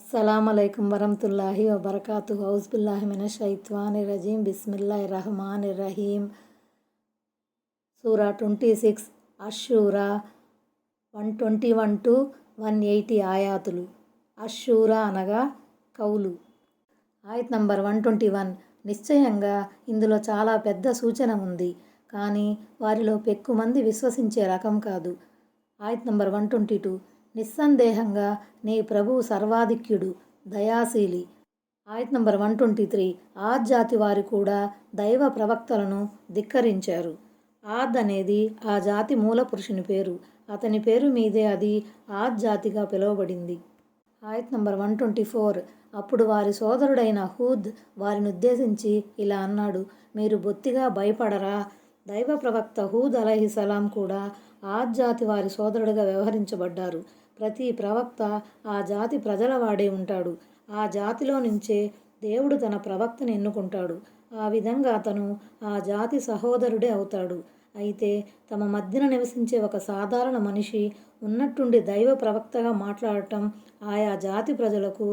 అస్సలంకం వరహతుల్లాహి వబర్కాతు హౌజ్బిల్లాహి మిన షైత్వాని రజీం బిస్మిల్లా రహమాన్ రహీం సూరా twenty six Ashura one twenty one to one eighty ఆయాతులు. అషూరా అనగా కౌలు. ఆయత్ నంబర్ వన్ ట్వంటీ వన్. నిశ్చయంగా ఇందులో చాలా పెద్ద సూచన ఉంది. కానీ వారిలో పెక్కు మంది విశ్వసించే రకం కాదు. ఆయత్ నంబర్ వన్ ట్వంటీ టూ. నిస్సందేహంగా నీ ప్రభువు సర్వాధిక్యుడు దయాశీలి. ఆయత్ నంబర్ వన్ ట్వంటీ త్రీ. ఆద్ జాతి వారు కూడా దైవ ప్రవక్తలను ధిక్కరించారు. ఆద్ అనేది ఆ జాతి మూల పురుషుని పేరు. అతని పేరు మీదే అది ఆద్ జాతిగా పిలువబడింది. ఆయత్ నంబర్ వన్ ట్వంటీ ఫోర్. అప్పుడు వారి సోదరుడైన హూద్ వారిని ఉద్దేశించి ఇలా అన్నాడు మీరు బొత్తిగా భయపడరా. దైవ ప్రవక్త హూద్ అలహిసలాం కూడా ఆద్ జాతి వారి సోదరుడిగా వ్యవహరించబడ్డారు. ప్రతి ప్రవక్త ఆ జాతి ప్రజల వాడే ఉంటాడు. ఆ జాతిలో నుంచే దేవుడు తన ప్రవక్తను ఎన్నుకుంటాడు. ఆ విధంగా అతను ఆ జాతి సహోదరుడే అవుతాడు. అయితే తమ మధ్యన నివసించే ఒక సాధారణ మనిషి ఉన్నట్టుండి దైవ ప్రవక్తగా మాట్లాడటం ఆయా జాతి ప్రజలకు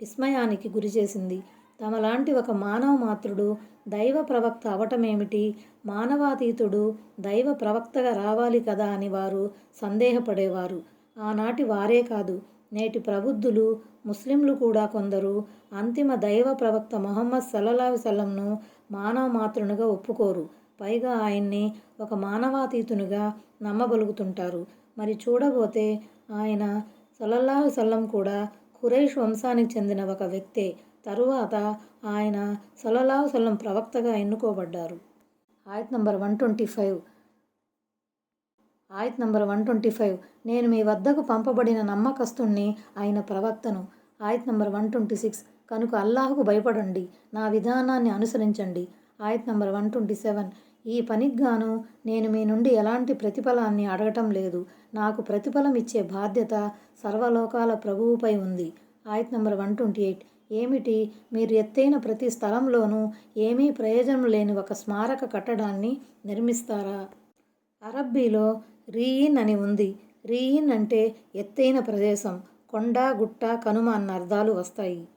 విస్మయానికి గురిచేసింది తమలాంటి ఒక మానవ మాత్రుడు దైవ ప్రవక్త అవటమేమిటి? మానవాతీతుడు దైవ ప్రవక్తగా రావాలి కదా అని వారు సందేహపడేవారు. ఆనాటి వారే కాదు. నేటి ప్రబుద్ధులు ముస్లింలు కూడా కొందరు అంతిమ దైవ ప్రవక్త మొహమ్మద్ సల్లల్లాహు సల్లంను మానవ మాతృనుగా ఒప్పుకోరు. పైగా ఆయన్ని ఒక మానవాతీతునిగా నమ్మగలుగుతుంటారు. మరి చూడబోతే ఆయన సల్లల్లాహు సల్లం కూడా ఖురైష్ వంశానికి చెందిన ఒక వ్యక్తే. తరువాత ఆయన సల్లల్లాహు సల్లం ప్రవక్తగా ఎన్నుకోబడ్డారు. ఆయత్ నంబర్ వన్ ట్వంటీ ఫైవ్. ఆయత్ నంబర్ వన్ ట్వంటీ ఫైవ్. నేను మీ వద్దకు పంపబడిన నమ్మకస్తుణ్ణి ఆయన ప్రవక్తను. ఆయత్ నంబర్ వన్ ట్వంటీ సిక్స్. కనుక అల్లాహకు భయపడండి. నా విధానాన్ని అనుసరించండి. ఆయత్ నంబర్ వన్ ట్వంటీ సెవెన్. ఈ పనికి గాను నేను మీ నుండి ఎలాంటి ప్రతిఫలాన్ని అడగటం లేదు. నాకు ప్రతిఫలం ఇచ్చే బాధ్యత సర్వలోకాల ప్రభువుపై ఉంది. ఆయత్ నంబర్ వన్ ట్వంటీ ఎయిట్. ఏమిటి? మీరు ఎత్తైన ప్రతి స్థలంలోనూ ఏమీ ప్రయోజనం లేని ఒక స్మారక కట్టడాన్ని నిర్మిస్తారా? అరబ్బీలో రీయిన్ అని ఉంది. రీయిన్ అంటే ఎత్తైన ప్రదేశం. కొండ గుట్ట కనుమ అన్న అర్థాలు వస్తాయి.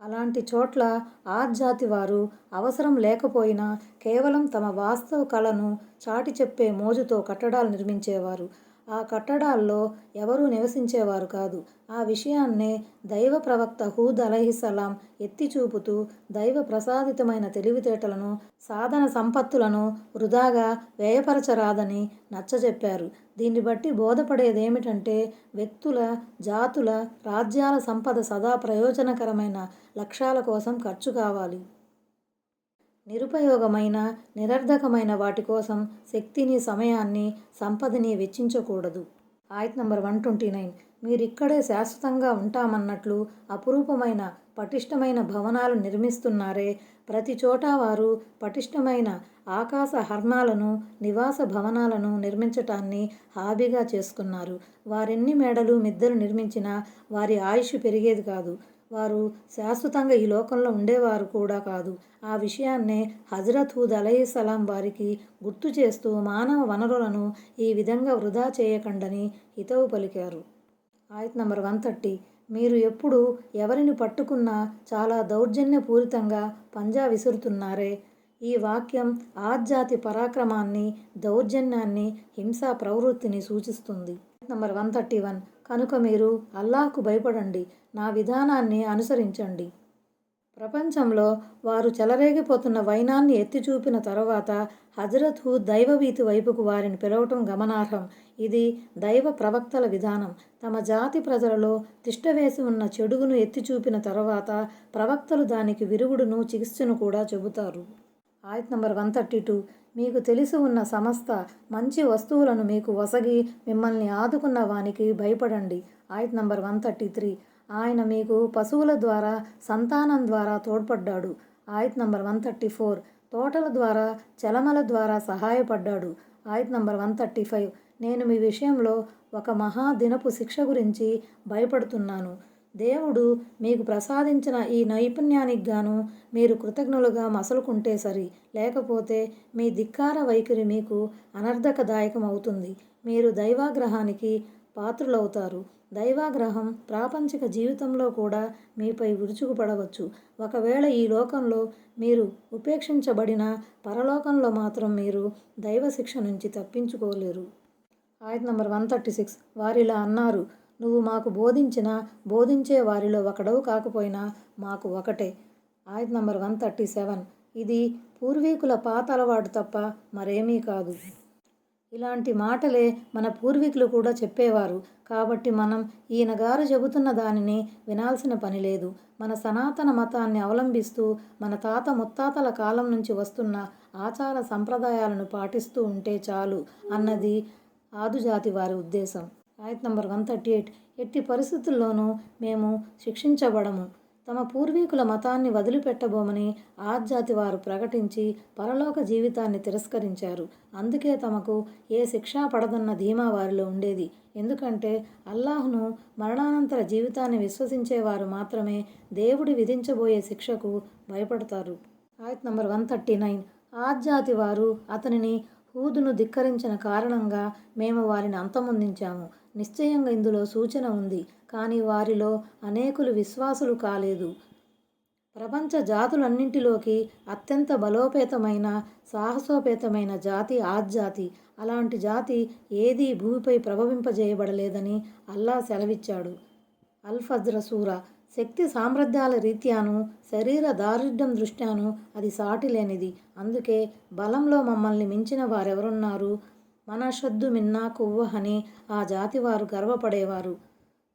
అలాంటి చోట్ల ఆర్జాతి వారు అవసరం లేకపోయినా కేవలం తమ వాస్తవ కళను చాటి చెప్పే మోజుతో కట్టడాలు నిర్మించేవారు. ఆ కట్టడాల్లో ఎవరూ నివసించేవారు కాదు. ఆ విషయాన్నే దైవ ప్రవక్త హూద్ అలహిసలాం ఎత్తి చూపుతూ దైవ ప్రసాదితమైన తెలివితేటలను సాధన సంపత్తులను వృధాగా వ్యయపరచరాదని నచ్చజెప్పారు. దీన్ని బట్టి బోధపడేదేమిటంటే వ్యక్తుల జాతుల రాజ్యాల సంపద సదా ప్రయోజనకరమైన లక్ష్యాల కోసం ఖర్చు కావాలి. నిరుపయోగమైన నిరర్ధకమైన వాటి కోసం శక్తిని సమయాన్ని సంపదని వెచ్చించకూడదు. ఆయత్ నంబర్ వన్ ట్వంటీ నైన్. మీరిక్కడే శాశ్వతంగా ఉంటామన్నట్లు అపురూపమైన పటిష్టమైన భవనాలు నిర్మిస్తున్నారే ప్రతి చోట వారు పటిష్టమైన ఆకాశ హర్మాలను నివాస భవనాలను నిర్మించటాన్ని హాబీగా చేసుకున్నారు. వారెన్ని మేడలు మిద్దలు నిర్మించినా వారి ఆయుష్ పెరిగేది కాదు. వారు శాశ్వతంగా ఈ లోకంలో ఉండేవారు కూడా కాదు. ఆ విషయాన్నే హజరత్ హూద్ అలైహిస్సలాం వారికి గుర్తు చేస్తూ మానవ వనరులను ఈ విధంగా వృధా చేయకండని హితవు పలికారు. ఆయత్ నంబర్ వన్ థర్టీ. మీరు ఎప్పుడు ఎవరిని పట్టుకున్నా చాలా దౌర్జన్యపూరితంగా పంజా విసురుతున్నారే? ఈ వాక్యం ఆజ్జాతి పరాక్రమాన్ని దౌర్జన్యాన్ని హింసా ప్రవృత్తిని సూచిస్తుంది. Number one thirty one. కనుక మీరు అల్లాహకు భయపడండి నా విధానాన్ని అనుసరించండి. ప్రపంచంలో వారు చెలరేగిపోతున్న వైనాన్ని ఎత్తి చూపిన తర్వాత హజరత్ హూ దైవభీతి వైపుకు వారిని పిలవటం గమనార్హం. ఇది దైవ ప్రవక్తల విధానం. తమ జాతి ప్రజలలో తిష్టవేసి ఉన్న చెడుగును ఎత్తి చూపిన తర్వాత ప్రవక్తలు దానికి విరుగుడును చికిత్సను కూడా చెబుతారు. ఆయత్ నంబర్ వన్ థర్టీ టూ. మీకు తెలిసి ఉన్న సమస్త మంచి వస్తువులను మీకు వసగి మిమ్మల్ని ఆదుకున్న వానికి భయపడండి. ఆయత్ నంబర్ వన్ థర్టీ త్రీ. ఆయన మీకు పశువుల ద్వారా సంతానం ద్వారా తోడ్పడ్డాడు. ఆయత్ నంబర్ వన్ థర్టీ ఫోర్. తోటల ద్వారా చలమల ద్వారా సహాయపడ్డాడు. ఆయత్ నంబర్ వన్ థర్టీ ఫైవ్. నేను మీ విషయంలో ఒక మహాదినపు శిక్ష గురించి భయపడుతున్నాను. దేవుడు మీకు ప్రసాదించిన ఈ నైపుణ్యానికి గాను మీరు కృతజ్ఞులుగా మసలుకుంటే సరి. లేకపోతే మీ ధిక్కార వైఖరి మీకు అనర్థకదాయకం అవుతుంది మీరు దైవాగ్రహానికి పాత్రులవుతారు. దైవాగ్రహం ప్రాపంచిక జీవితంలో కూడా మీపై విరుచుకుపడవచ్చు. ఒకవేళ ఈ లోకంలో మీరు ఉపేక్షించబడిన పరలోకంలో మాత్రం మీరు దైవ శిక్ష నుంచి తప్పించుకోలేరు. ఆయత్ నంబర్ వన్ థర్టీ సిక్స్. వారిలా అన్నారు నువ్వు మాకు బోధించిన బోధించే వారిలో ఒకడవు కాకపోయినా మాకు ఒకటే. ఆయత్ నంబర్ వన్ థర్టీ సెవెన్. ఇది పూర్వీకుల పాత అలవాటు తప్ప మరేమీ కాదు. ఇలాంటి మాటలే మన పూర్వీకులు కూడా చెప్పేవారు. కాబట్టి మనం ఈయన గారు చెబుతున్న దానిని వినాల్సిన పని లేదు. మన సనాతన మతాన్ని అవలంబిస్తూ మన తాత ముత్తాతల కాలం నుంచి వస్తున్న ఆచార సంప్రదాయాలను పాటిస్తూ ఉంటే చాలు అన్నది ఆదుజాతి వారి ఉద్దేశం. ఆయత్ నంబర్ వన్ థర్టీ ఎయిట్. ఎట్టి పరిస్థితుల్లోనూ మేము శిక్షించబడము. తమ పూర్వీకుల మతాన్ని వదిలిపెట్టబోమని ఆజ్జాతి వారు ప్రకటించి పరలోక జీవితాన్ని తిరస్కరించారు. అందుకే తమకు ఏ శిక్ష పడదన్న ధీమా వారిలో ఉండేది. ఎందుకంటే అల్లాహ్ను మరణానంతర జీవితాన్ని విశ్వసించేవారు మాత్రమే దేవుడి విధించబోయే శిక్షకు భయపడతారు. ఆయత్ నంబర్ వన్ థర్టీ నైన్. ఆజ్జాతి వారు అతనిని హూదును ధిక్కరించిన కారణంగా మేము వారిని అంతమొందించాము. నిశ్చయంగా ఇందులో సూచన ఉంది. కానీ వారిలో అనేకులు విశ్వాసులు కాలేదు. ప్రపంచ జాతులన్నింటిలోకి అత్యంత బలోపేతమైన సాహసోపేతమైన జాతి ఆజ్జాతి అలాంటి జాతి ఏదీ భూమిపై ప్రభవింపజేయబడలేదని అల్లా సెలవిచ్చాడు. అల్ శక్తి సామ్రాజ్యాల రీత్యాను శరీర దారుఢ్యం దృష్ట్యాను అది సాటి లేనిది అందుకే బలంలో మమ్మల్ని మించిన వారెవరున్నారు? మనషద్దు మిన్నా కొవ్వ అని ఆ జాతి వారు గర్వపడేవారు.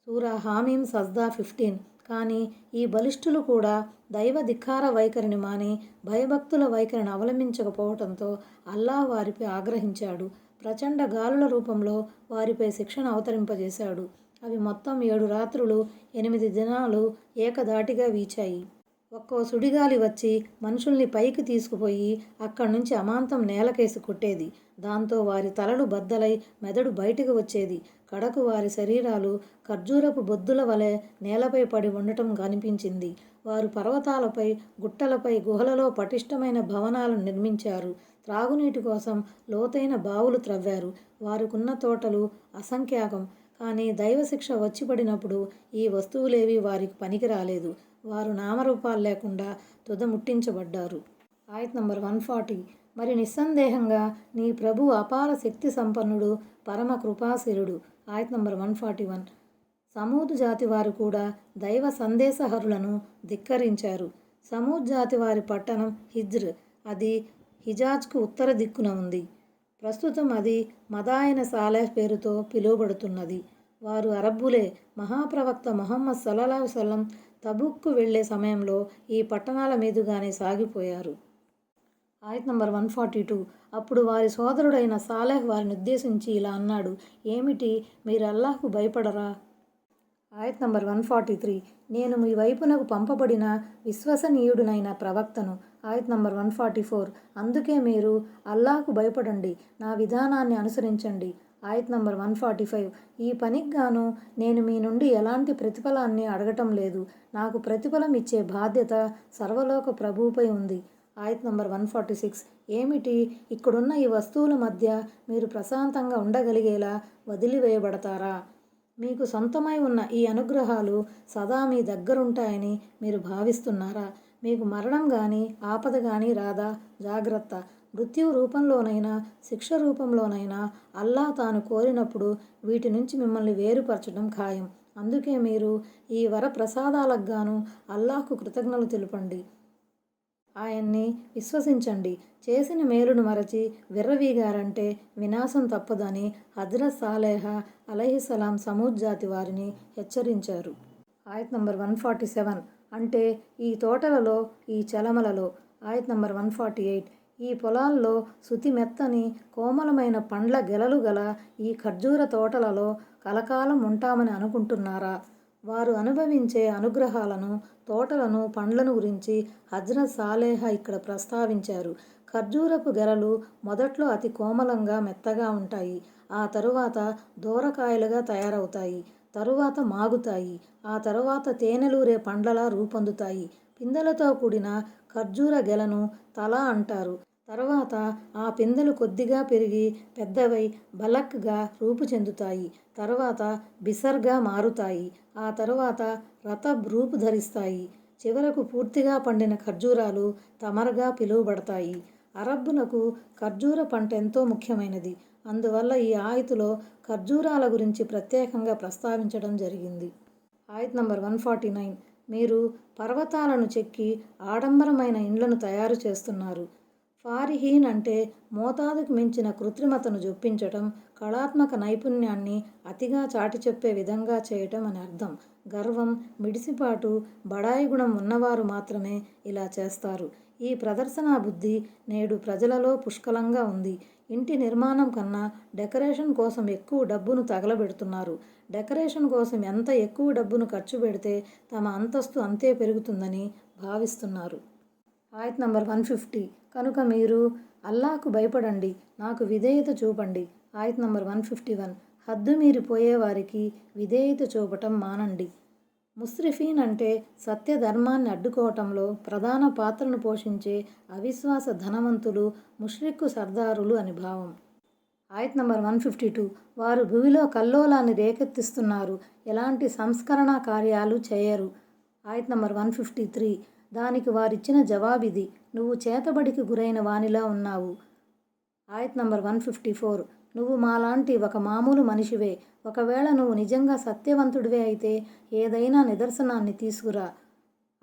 సూరా హామీం సజ్దా ఫిఫ్టీన్. కానీ ఈ బలిష్ఠులు కూడా దైవ ధిక్కార వైఖరిని మాని భయభక్తుల వైఖరిని అవలంబించకపోవడంతో అల్లా వారిపై ఆగ్రహించాడు. ప్రచండ గాలుల రూపంలో వారిపై శిక్షణ అవతరింపజేశాడు. అవి మొత్తం ఏడు రాత్రులు ఎనిమిది దినాలు ఏకదాటిగా వీచాయి. ఒక్కో సుడిగాలి వచ్చి మనుషుల్ని పైకి తీసుకుపోయి అక్కడి నుంచి అమాంతం నేలకేసి కొట్టేది. దాంతో వారి తలలు బద్దలై మెదడు బయటకు వచ్చేది. కడకు వారి శరీరాలు ఖర్జూరపు బొద్దుల వలె నేలపై పడి ఉండటం కనిపించింది. వారు పర్వతాలపై గుట్టలపై గుహలలో పటిష్టమైన భవనాలను నిర్మించారు. త్రాగునీటి కోసం లోతైన బావులు త్రవ్వారు. వారికున్న తోటలు అసంఖ్యాకం. కానీ దైవశిక్ష వచ్చి పడినప్పుడు ఈ వస్తువులేవి వారికి పనికి రాలేదు. వారు నామరూపాలు లేకుండా తుదముట్టించబడ్డారు ఆయత్ నంబర్ వన్ ఫార్టీ. మరి నిస్సందేహంగా నీ ప్రభు అపార శక్తి సంపన్నుడు పరమ కృపాశీలుడు. ఆయత్ నంబర్ వన్ ఫార్టీ వన్. సమూద్ జాతి వారు కూడా దైవ సందేశహరులను ధిక్కరించారు. సమూద్ జాతి వారి పట్టణం హిజ్ర్. అది హిజాజ్కు ఉత్తర దిక్కున ఉంది. ప్రస్తుతం అది మదాయన సాలెహ్ పేరుతో పిలువబడుతున్నది. వారు అరబ్బులే మహాప్రవక్త మొహమ్మద్ సల్లల్లాహు వసల్లం తబుక్కు వెళ్ళే సమయంలో ఈ పట్టణాల మీదుగానే సాగిపోయారు. ఆయత్ నంబర్ వన్ ఫార్టీ టూ. అప్పుడు వారి సోదరుడైన సాలెహ్ వారిని ఉద్దేశించి ఇలా అన్నాడు ఏమిటి? మీరు అల్లాహ్కు భయపడరా? ఆయత్ నంబర్ వన్ ఫార్టీ త్రీ. నేను మీ వైపునకు పంపబడిన విశ్వసనీయుడునైన ప్రవక్తను. ఆయత్ నంబర్ వన్ ఫార్టీ ఫోర్. అందుకే మీరు అల్లాహ్కు భయపడండి. నా విధానాన్ని అనుసరించండి. ఆయత్ నంబర్ వన్ ఫార్టీ ఫైవ్. ఈ పనికి గాను నేను మీ నుండి ఎలాంటి ప్రతిఫలాన్ని అడగటం లేదు. నాకు ప్రతిఫలం ఇచ్చే బాధ్యత సర్వలోక ప్రభువుపై ఉంది. ఆయత్ నంబర్ వన్ ఫార్టీ సిక్స్. ఏమిటి? ఇక్కడున్న ఈ వస్తువుల మధ్య మీరు ప్రశాంతంగా ఉండగలిగేలా వదిలివేయబడతారా? మీకు సొంతమై ఉన్న ఈ అనుగ్రహాలు సదా మీ దగ్గరుంటాయని మీరు భావిస్తున్నారా? మీకు మరణం కానీ ఆపద కానీ రాదా? జాగ్రత్త. మృత్యు రూపంలోనైనా శిక్ష రూపంలోనైనా అల్లా తాను కోరినప్పుడు వీటి నుంచి మిమ్మల్ని వేరుపరచడం ఖాయం. అందుకే మీరు ఈ వర ప్రసాదాలకు గాను అల్లాహ్కు కృతజ్ఞతలు తెలుపండి. ఆయన్ని విశ్వసించండి. చేసిన మేలును మరచి విర్రవీగారంటే వినాశం తప్పదని హజరత్ సాలేహ అలహిసలాం సమూద్ జాతి వారిని హెచ్చరించారు. ఆయత్ నంబర్ వన్ ఫార్టీ సెవెన్ అంటే ఈ తోటలలో ఈ చలమలలో. ఆయత్ నంబర్ వన్ ఫార్టీ ఎయిట్ ఈ పొలాల్లో శుతి మెత్తని కోమలమైన పండ్ల గెలలు గల ఈ ఖర్జూర తోటలలో కలకాలం ఉంటామని అనుకుంటున్నారా? వారు అనుభవించే అనుగ్రహాలను తోటలను పండ్లను గురించి హజ్రత్ సాలేహ ఇక్కడ ప్రస్తావించారు. ఖర్జూరపు గెలలు మొదట్లో అతి కోమలంగా మెత్తగా ఉంటాయి. ఆ తరువాత దూరకాయలుగా తయారవుతాయి. తరువాత మాగుతాయి. ఆ తరువాత తేనెలూరే పండ్లలా రూపొందుతాయి. పిందెలతో కూడిన ఖర్జూర గెలను తల అంటారు. తర్వాత ఆ పిందెలు కొద్దిగా పెరిగి పెద్దవై బలక్గా రూపు చెందుతాయి. తర్వాత బిసర్గా మారుతాయి. ఆ తర్వాత రతబ్ రూపు ధరిస్తాయి. చివరకు పూర్తిగా పండిన ఖర్జూరాలు తమరగా పిలువబడతాయి. అరబ్బులకు ఖర్జూర పంట ఎంతో ముఖ్యమైనది. అందువల్ల ఈ ఆయతులో ఖర్జూరాల గురించి ప్రత్యేకంగా ప్రస్తావించడం జరిగింది. ఆయత్ నంబర్ వన్ ఫార్టీ నైన్. మీరు పర్వతాలను చెక్కి ఆడంబరమైన ఇండ్లను తయారు చేస్తున్నారు. ఫారిహీన్ అంటే మోతాదుకు మించిన కృత్రిమతను జొప్పించటం కళాత్మక నైపుణ్యాన్ని అతిగా చాటి చెప్పే విధంగా చేయటం అని అర్థం. గర్వం మిడిసిపాటు బడాయి గుణం ఉన్నవారు మాత్రమే ఇలా చేస్తారు. ఈ ప్రదర్శనా బుద్ధి నేడు ప్రజలలో పుష్కలంగా ఉంది. ఇంటి నిర్మాణం కన్నా డెకరేషన్ కోసం ఎక్కువ డబ్బును తగలబెడుతున్నారు. డెకరేషన్ కోసం ఎంత ఎక్కువ డబ్బును ఖర్చు పెడితే తమ అంతస్తు అంతే పెరుగుతుందని భావిస్తున్నారు. ఆయత్ నంబర్ వన్ ఫిఫ్టీ. కనుక మీరు అల్లాకు భయపడండి. నాకు విధేయత చూపండి. ఆయత్ నంబర్ వన్ ఫిఫ్టీ వన్. హద్దు మీరిపోయే వారికి విధేయత చూపటం మానండి. ముస్రిఫీన్ అంటే సత్య ధర్మాన్ని అడ్డుకోవటంలో ప్రధాన పాత్రను పోషించే అవిశ్వాస ధనవంతులు ముష్రిక్కు సర్దారులు అని భావం. ఆయత్ నంబర్ వన్ ఫిఫ్టీ టూ. వారు భూమిలో కల్లోలాన్ని రేకెత్తిస్తున్నారు. ఎలాంటి సంస్కరణ కార్యాలు చేయరు. ఆయత్ నంబర్ వన్ ఫిఫ్టీ త్రీ. దానికి వారిచ్చిన జవాబిది నువ్వు చేతబడికి గురైన వానిలా ఉన్నావు. ఆయత్ నంబర్ వన్ ఫిఫ్టీ ఫోర్ నువ్వు మాలాంటి ఒక మామూలు మనిషివే. ఒకవేళ నువ్వు నిజంగా సత్యవంతుడివే అయితే ఏదైనా నిదర్శనాన్ని తీసుకురా.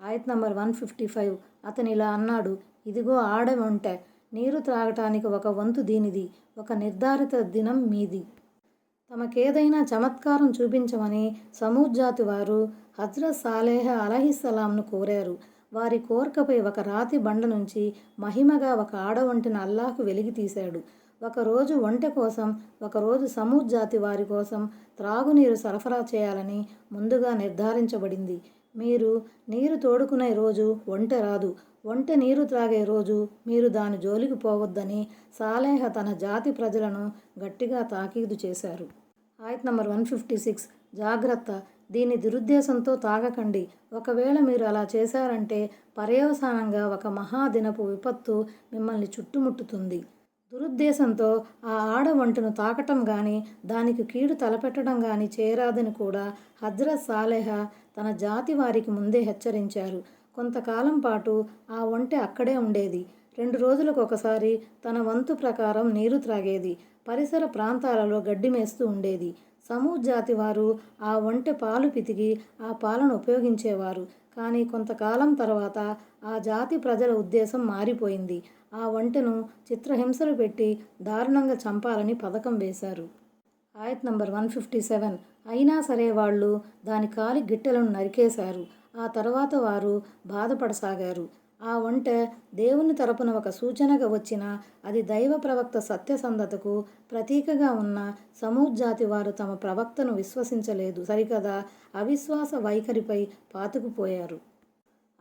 ఆయత్ నంబర్ వన్ ఫిఫ్టీ ఫైవ్ అతను ఇలా అన్నాడు ఇదిగో ఆడ ఉంటే నీరు త్రాగటానికి ఒక వంతు దీనిది. ఒక నిర్ధారిత దినం మీది. తమకేదైనా చమత్కారం చూపించమని సమూద్ జాతి వారు హజ్రత్ సాలేహ అలహిస్సలాంను కోరారు. వారి కోరికపై ఒక రాతి బండ నుంచి మహిమగా ఒక ఆడవంటిన అల్లాకు వెలిగి తీశాడు. ఒకరోజు ఒంటె కోసం ఒకరోజు సమూద్ జాతి వారి కోసం త్రాగునీరు సరఫరా చేయాలని ముందుగా నిర్ధారించబడింది. మీరు నీరు తోడుకునే రోజు ఒంటె రాదు. ఒంటె నీరు త్రాగే రోజు మీరు దాని జోలికి పోవద్దని సాలేహ తన జాతి ప్రజలను గట్టిగా తాకీదు చేశారు. ఆయత్ నంబర్ వన్ ఫిఫ్టీ సిక్స్. జాగ్రత్త. దీని దురుద్దేశంతో తాగకండి. ఒకవేళ మీరు అలా చేశారంటే పర్యవసానంగా ఒక మహాదినపు విపత్తు మిమ్మల్ని చుట్టుముట్టుతుంది. దురుద్దేశంతో ఆ ఆడ వంటను తాకటం కానీ దానికి కీడు తలపెట్టడం కానీ చేయరాదని కూడా హజ్రత్ సాలెహ తన జాతి వారికి ముందే హెచ్చరించారు. కొంతకాలం పాటు ఆ ఒంటె అక్కడే ఉండేది. రెండు రోజులకు ఒకసారి తన వంతు ప్రకారం నీరు త్రాగేది. పరిసర ప్రాంతాలలో గడ్డి మేస్తూ ఉండేది. సమూద్ జాతి వారు ఆ ఒంటె పాలు పితికి ఆ పాలను ఉపయోగించేవారు. కానీ కొంతకాలం తర్వాత ఆ జాతి ప్రజల ఉద్దేశం మారిపోయింది. ఆ ఒంటెను చిత్రహింసలు పెట్టి దారుణంగా చంపాలని పథకం వేశారు. ఆయత్ నంబర్ వన్ ఫిఫ్టీ సెవెన్. అయినా సరే వాళ్ళు దాని కాలి గిట్టెలను నరికేశారు. ఆ తర్వాత వారు బాధపడసాగారు. ఆ వంట దేవుని తరపున ఒక సూచనగా వచ్చిన అది దైవ ప్రవక్త సత్యసంధతకు ప్రతీకగా ఉన్న సమూద్ జాతి వారు తమ ప్రవక్తను విశ్వసించలేదు. సరికదా? అవిశ్వాస వైఖరిపై పాతుకుపోయారు.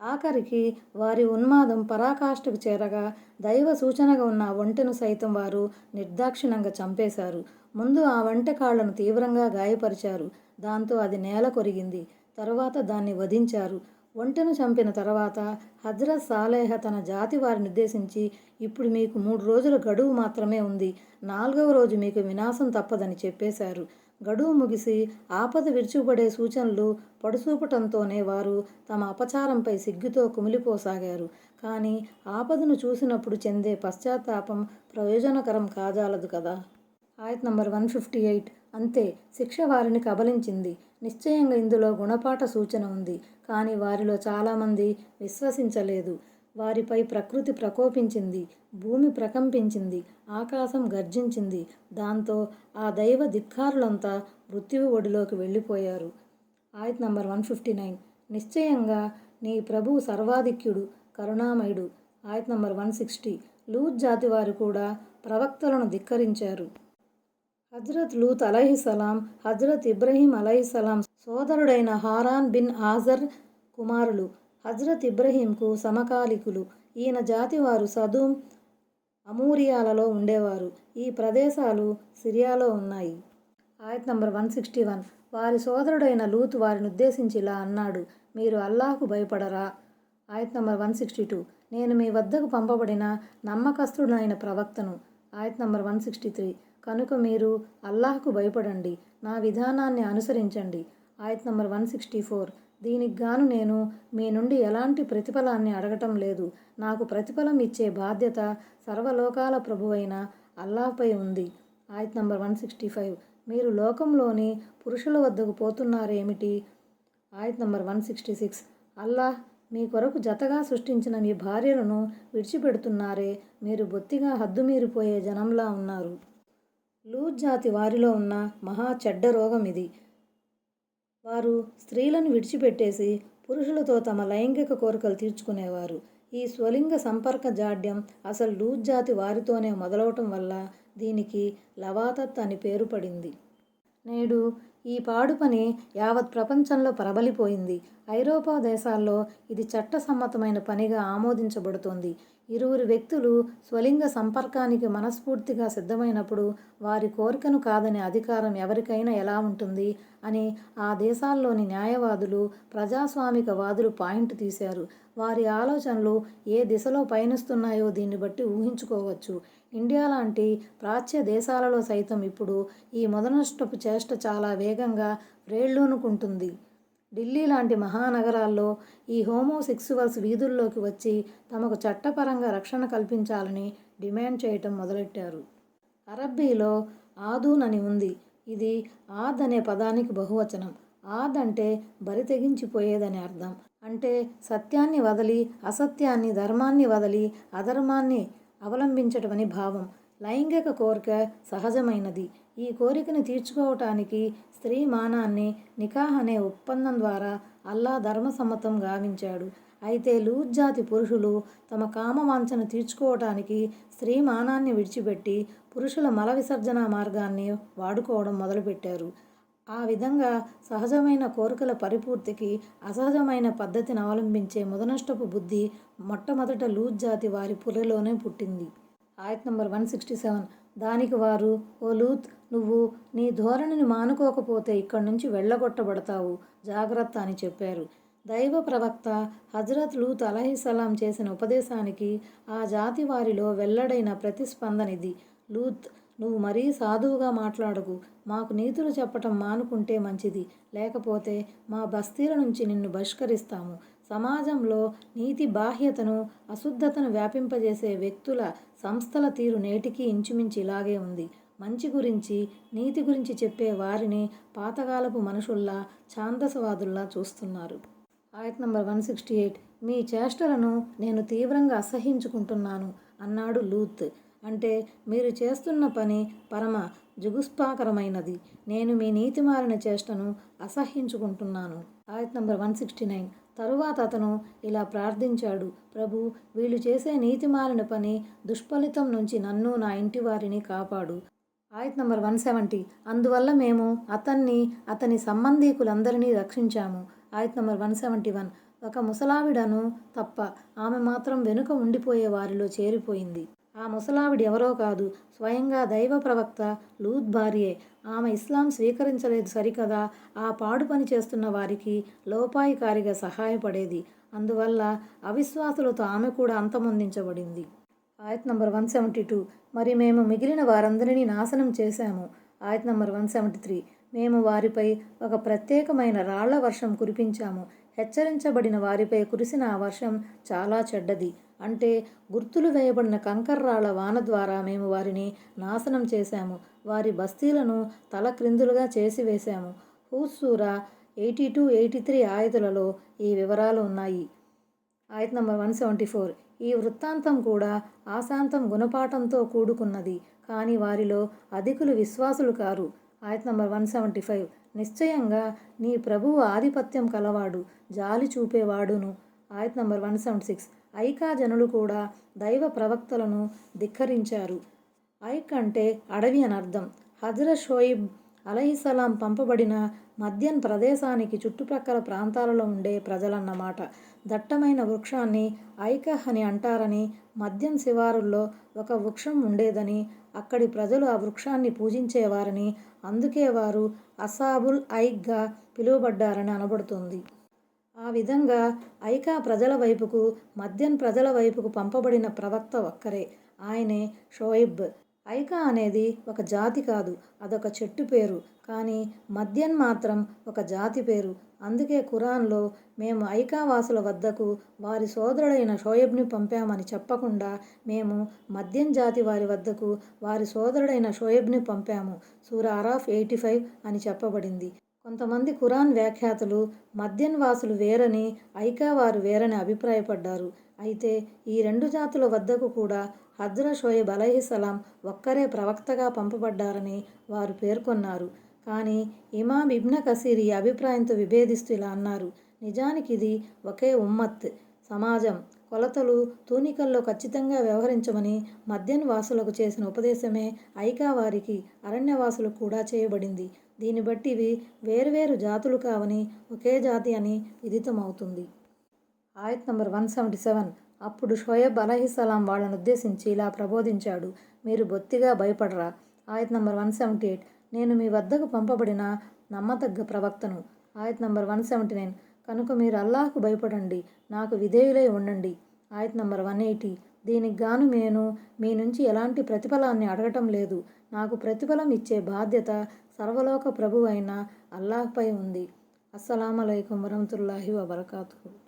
ఆఖరికి వారి ఉన్మాదం పరాకాష్ఠకు చేరగా దైవ సూచనగా ఉన్న వంటను ఒంటెను సైతం వారు నిర్దాక్షిణంగా చంపేశారు. ముందు ఆ వంట కాళ్ళను తీవ్రంగా గాయపరిచారు. దాంతో అది నేల కొరిగింది. తరువాత దాన్ని వధించారు. ఒంటెను చంపిన తర్వాత హజ్రత్ సాలేహ తన జాతి వారిని ఉద్దేశించి ఇప్పుడు మీకు మూడు రోజుల గడువు మాత్రమే ఉంది. నాలుగవ రోజు మీకు వినాశం తప్పదని చెప్పేశారు. గడువు ముగిసి ఆపద విరుచుపడే సూచనలు పడుసూపటంతోనే వారు తమ అపచారంపై సిగ్గుతో కుమిలిపోసాగారు. కానీ ఆపదను చూసినప్పుడు చెందే పశ్చాత్తాపం ప్రయోజనకరం కాజాలదు కదా. ఆయత్ నంబర్ వన్ ఫిఫ్టీ ఎయిట్. అంతే శిక్ష వారిని కబలించింది. నిశ్చయంగా ఇందులో గుణపాఠ సూచన ఉంది. కానీ వారిలో చాలామంది విశ్వసించలేదు. వారిపై ప్రకృతి ప్రకోపించింది భూమి ప్రకంపించింది ఆకాశం గర్జించింది. దాంతో ఆ దైవ ధిక్కారులంతా మృత్యువు ఒడిలోకి వెళ్ళిపోయారు. ఆయత్ నంబర్ వన్ ఫిఫ్టీ నైన్. నిశ్చయంగా నీ ప్రభువు సర్వాధిక్యుడు కరుణామయుడు. ఆయత్ నంబర్ వన్ సిక్స్టీ. లూజ్ జాతి వారు కూడా ప్రవక్తలను ధిక్కరించారు. హజ్రత్ లూత్ అలహిసలాం హజ్రత్ ఇబ్రహీం అలహిసలాం సోదరుడైన హారాన్ బిన్ ఆజర్ కుమారులు. హజ్రత్ ఇబ్రహీంకు సమకాలికులు. ఈయన జాతి వారు సదూమ్ అమూరియాలలో ఉండేవారు. ఈ ప్రదేశాలు సిరియాలో ఉన్నాయి. ఆయత్ నంబర్ వన్ సిక్స్టీ వన్. వారి సోదరుడైన లూత్ వారిని ఉద్దేశించి ఇలా అన్నాడు. మీరు అల్లాహకు భయపడరా? ఆయత్ నంబర్ వన్ సిక్స్టీ టూ. నేను మీ వద్దకు పంపబడిన నమ్మకస్తుడైన ప్రవక్తను. ఆయత్ నంబర్ వన్ సిక్స్టీ త్రీ. కనుక మీరు అల్లాహ్కు భయపడండి. నా విధానాన్ని అనుసరించండి. ఆయత్ నంబర్ వన్ సిక్స్టీ ఫోర్. దీనికి గాను నేను మీ నుండి ఎలాంటి ప్రతిఫలాన్ని అడగటం లేదు. నాకు ప్రతిఫలం ఇచ్చే బాధ్యత సర్వలోకాల ప్రభువైన అల్లాహ్పై ఉంది. ఆయత్ నంబర్ వన్ సిక్స్టీ ఫైవ్. మీరు లోకంలోని పురుషుల వద్దకు పోతున్నారేమిటి? ఆయత్ నంబర్ వన్ సిక్స్టీ సిక్స్. అల్లాహ్ మీ కొరకు జతగా సృష్టించిన మీ భార్యలను విడిచిపెడుతున్నారే. మీరు బొత్తిగా హద్దుమీరిపోయే జనంలా ఉన్నారు. లూజ్ జాతి వారిలో ఉన్న మహా చెడ్డ రోగం ఇది. వారు స్త్రీలను విడిచిపెట్టేసి పురుషులతో తమ లైంగిక కోరికలు తీర్చుకునేవారు. ఈ స్వలింగ సంపర్క జాడ్యం అసలు లూజ్ జాతి వారితోనే మొదలవటం వల్ల దీనికి లవాతత్ అని పేరు పడింది. నేడు ఈ పాడు పని యావత్ ప్రపంచంలో ప్రబలిపోయింది. ఐరోపా దేశాల్లో ఇది చట్టసమ్మతమైన పనిగా ఆమోదించబడుతోంది. ఇరువురు వ్యక్తులు స్వలింగ సంపర్కానికి మనస్ఫూర్తిగా సిద్ధమైనప్పుడు వారి కోరికను కాదనే అధికారం ఎవరికైనా ఎలా ఉంటుంది అని ఆ దేశాల్లోని న్యాయవాదులు ప్రజాస్వామిక వాదులు పాయింట్ తీశారు. వారి ఆలోచనలు ఏ దిశలో పయనిస్తున్నాయో దీన్ని బట్టి ఊహించుకోవచ్చు. ఇండియా లాంటి ప్రాచ్య దేశాలలో సైతం ఇప్పుడు ఈ మొదనష్టపు చేష్ట చాలా వేగంగా వ్రేళ్ళూనుకుంటుంది ఢిల్లీ లాంటి మహానగరాల్లో ఈ హోమోసెక్సువల్స్ వీధుల్లోకి వచ్చి తమకు చట్టపరంగా రక్షణ కల్పించాలని డిమాండ్ చేయటం మొదలెట్టారు. అరబ్బీలో ఆదూన్ అని ఉంది. ఇది ఆద్ అనే పదానికి బహువచనం. ఆద్ అంటే బరి తెగించిపోయేదని అర్థం. అంటే సత్యాన్ని వదలి అసత్యాన్ని ధర్మాన్ని వదలి అధర్మాన్ని అవలంబించటమని భావం. లైంగిక కోరిక సహజమైనది. ఈ కోరికను తీర్చుకోవటానికి స్త్రీ మానాన్ని నికాహ్ అనే ఒప్పందం ద్వారా అల్లా ధర్మసమ్మతం గావించాడు. అయితే లూజ్ జాతి పురుషులు తమ కామ వాంఛను తీర్చుకోవటానికి స్త్రీ మానాన్ని విడిచిపెట్టి పురుషుల మల విసర్జన మార్గాన్ని వాడుకోవడం మొదలుపెట్టారు. ఆ విధంగా సహజమైన కోరికల పరిపూర్తికి అసహజమైన పద్ధతిని అవలంబించే ముదనష్టపు బుద్ధి మొట్టమొదట లూజ్ జాతి వారి పుర్రెలోనే పుట్టింది. ఆయత్ నంబర్ వన్ సిక్స్టీ సెవెన్. దానికి వారు ఓ లూత్ నువ్వు నీ ధోరణిని మానుకోకపోతే ఇక్కడి నుంచి వెళ్ళగొట్టబడతావు. జాగ్రత్త అని చెప్పారు. దైవ ప్రవక్త హజరత్ లూత్ అలహిసలాం చేసిన ఉపదేశానికి ఆ జాతి వారిలో వెల్లడైన ప్రతిస్పందనిది లూత్ నువ్వు మరీ సాధువుగా మాట్లాడకు. మాకు నీతులు చెప్పటం మానుకుంటే మంచిది. లేకపోతే మా బస్తీల నుంచి నిన్ను బహిష్కరిస్తాము. సమాజంలో నీతి బాహ్యతను అశుద్ధతను వ్యాపింపజేసే వ్యక్తుల సంస్థల తీరు నేటికి ఇంచుమించి ఇలాగే ఉంది. మంచి గురించి నీతి గురించి చెప్పే వారిని పాతకాలపు మనుషుల్లా ఛాందసవాదుల్లా చూస్తున్నారు. ఆయత్ నంబర్ వన్ సిక్స్టీ ఎయిట్. మీ చేష్టలను నేను తీవ్రంగా అసహించుకుంటున్నాను అన్నాడు లూత్. అంటే మీరు చేస్తున్న పని పరమ జుగుస్పాకరమైనది నేను మీ నీతిమారిన చేష్టను అసహ్యించుకుంటున్నాను. ఆయత్ నంబర్ వన్ సిక్స్టీ నైన్. తరువాత అతను ఇలా ప్రార్థించాడు ప్రభు వీళ్ళు చేసే నీతిమాలిన పని దుష్ఫలితం నుంచి నన్ను నా ఇంటి వారిని కాపాడు. ఆయత్ నంబర్ వన్ సెవెంటీ. అందువల్ల మేము అతన్ని అతని సంబంధీకులందరినీ రక్షించాము. ఆయత్ నంబర్ వన్ సెవెంటీ వన్. ఒక ముసలావిడను తప్ప ఆమె మాత్రం వెనుక ఉండిపోయే వారిలో చేరిపోయింది. ఆ ముసలావిడ ఎవరో కాదు. స్వయంగా దైవ ప్రవక్త లూత్ భార్యే. ఆమె ఇస్లాం స్వీకరించలేదు సరికదా. ఆ పాడు పని చేస్తున్న వారికి లోపాయికారిగా సహాయపడేది. అందువల్ల అవిశ్వాసులతో ఆమె కూడా అంతమొందించబడింది. ఆయత్ నంబర్ వన్ సెవెంటీ టూ. మరి మేము మిగిలిన వారందరినీ నాశనం చేశాము. ఆయత్ నంబర్ వన్ సెవెంటీ త్రీ. మేము వారిపై ఒక ప్రత్యేకమైన రాళ్ళ వర్షం కురిపించాము. హెచ్చరించబడిన వారిపై కురిసిన ఆ వర్షం చాలా చెడ్డది. అంటే గుర్తులు వేయబడిన కంకర్రాళ్ళ వాన ద్వారా మేము వారిని నాశనం చేశాము. వారి బస్తీలను తల క్రిందులుగా చేసివేశాము హూసూర ఎయిటీ టూ ఎయిటీ త్రీ ఆయతులలో ఈ వివరాలు ఉన్నాయి. ఆయత్ నంబర్ వన్ సెవెంటీ ఫోర్ ఈ వృత్తాంతం కూడా ఆశాంతం గుణపాఠంతో కూడుకున్నది. కానీ వారిలో అధికులు విశ్వాసులు కారు. ఆయత్ నంబర్ వన్ సెవెంటీ ఫైవ్ నిశ్చయంగా నీ ప్రభువు ఆధిపత్యం కలవాడు. జాలి చూపేవాడును. ఆయత్ నంబర్ వన్ సెవెంటీ సిక్స్ ఐకా జనులు కూడా దైవ ప్రవక్తలను ధిక్కరించారు. ఐక్ అంటే అడవి అని అర్థం. హజరత్ షోయిబ్ అలహిసలాం పంపబడిన మద్యన్ ప్రదేశానికి చుట్టుప్రక్కల ప్రాంతాలలో ఉండే ప్రజలన్నమాట. దట్టమైన వృక్షాన్ని ఐకహ్ అని అంటారని మద్యం శివారుల్లో ఒక వృక్షం ఉండేదని అక్కడి ప్రజలు ఆ వృక్షాన్ని పూజించేవారని అందుకే వారు అసాబుల్ ఐక్గా పిలువబడ్డారని అనబడుతుంది. ఆ విధంగా ఐకా ప్రజల వైపుకు మద్యన్ ప్రజల వైపుకు పంపబడిన ప్రవక్త ఒక్కరే. ఆయనే షోయిబ్. ఐకా అనేది ఒక జాతి కాదు అదొక చెట్టు పేరు. కానీ మద్యన్ మాత్రం ఒక జాతి పేరు. అందుకే ఖురాన్లో మేము ఐకా వాసుల వద్దకు వారి సోదరుడైన షోయబ్ని పంపామని చెప్పకుండా మేము మద్యన్ జాతి వారి వద్దకు వారి సోదరుడైన షోయబ్ని పంపాము. సూర అరాఫ్ ఎయిటీ ఫైవ్ అని చెప్పబడింది. కొంతమంది ఖురాన్ వ్యాఖ్యాతలు మద్యన్ వాసులు వేరని ఐకా వారు వేరని అభిప్రాయపడ్డారు. అయితే ఈ రెండు జాతుల వద్దకు కూడా హజ్ర షోయబ్ అలహిసలాం ఒక్కరే ప్రవక్తగా పంపబడ్డారని వారు పేర్కొన్నారు. కానీ ఇమాం ఇబ్న కసీర్ ఈ అభిప్రాయంతో విభేదిస్తూ ఇలా అన్నారు. నిజానికి ఇది ఒకే ఉమ్మత్ సమాజం. కొలతలు తూనికల్లో ఖచ్చితంగా వ్యవహరించమని మద్యన్ వాసులకు చేసిన ఉపదేశమే ఐకా వారికి అరణ్యవాసులకు కూడా చేయబడింది. దీన్ని బట్టి ఇవి వేరువేరు జాతులు కావని ఒకే జాతి అని విదితమవుతుంది. ఆయత్ నంబర్ వన్ సెవెంటీ సెవెన్. అప్పుడు షోయబ్ అలహిస్సలాం వాళ్ళను ఉద్దేశించి ఇలా ప్రబోధించాడు. మీరు బొత్తిగా భయపడరా? ఆయత్ నంబర్ వన్ సెవెంటీ ఎయిట్. నేను మీ వద్దకు పంపబడిన నమ్మతగ్గ ప్రవక్తను. ఆయత్ నంబర్ వన్ సెవెంటీ నైన్. కనుక మీరు అల్లాహకు భయపడండి నాకు విధేయులై ఉండండి. ఆయత్ నంబర్ వన్ ఎయిటీ. దీనికి గాను నేను మీ నుంచి ఎలాంటి ప్రతిఫలాన్ని అడగటం లేదు. నాకు ప్రతిఫలం ఇచ్చే బాధ్యత సర్వలోక ప్రభు అయిన అల్లాహ్పై ఉంది. అస్సలం అయికం వరహతుల్లాహి వబర్కాతు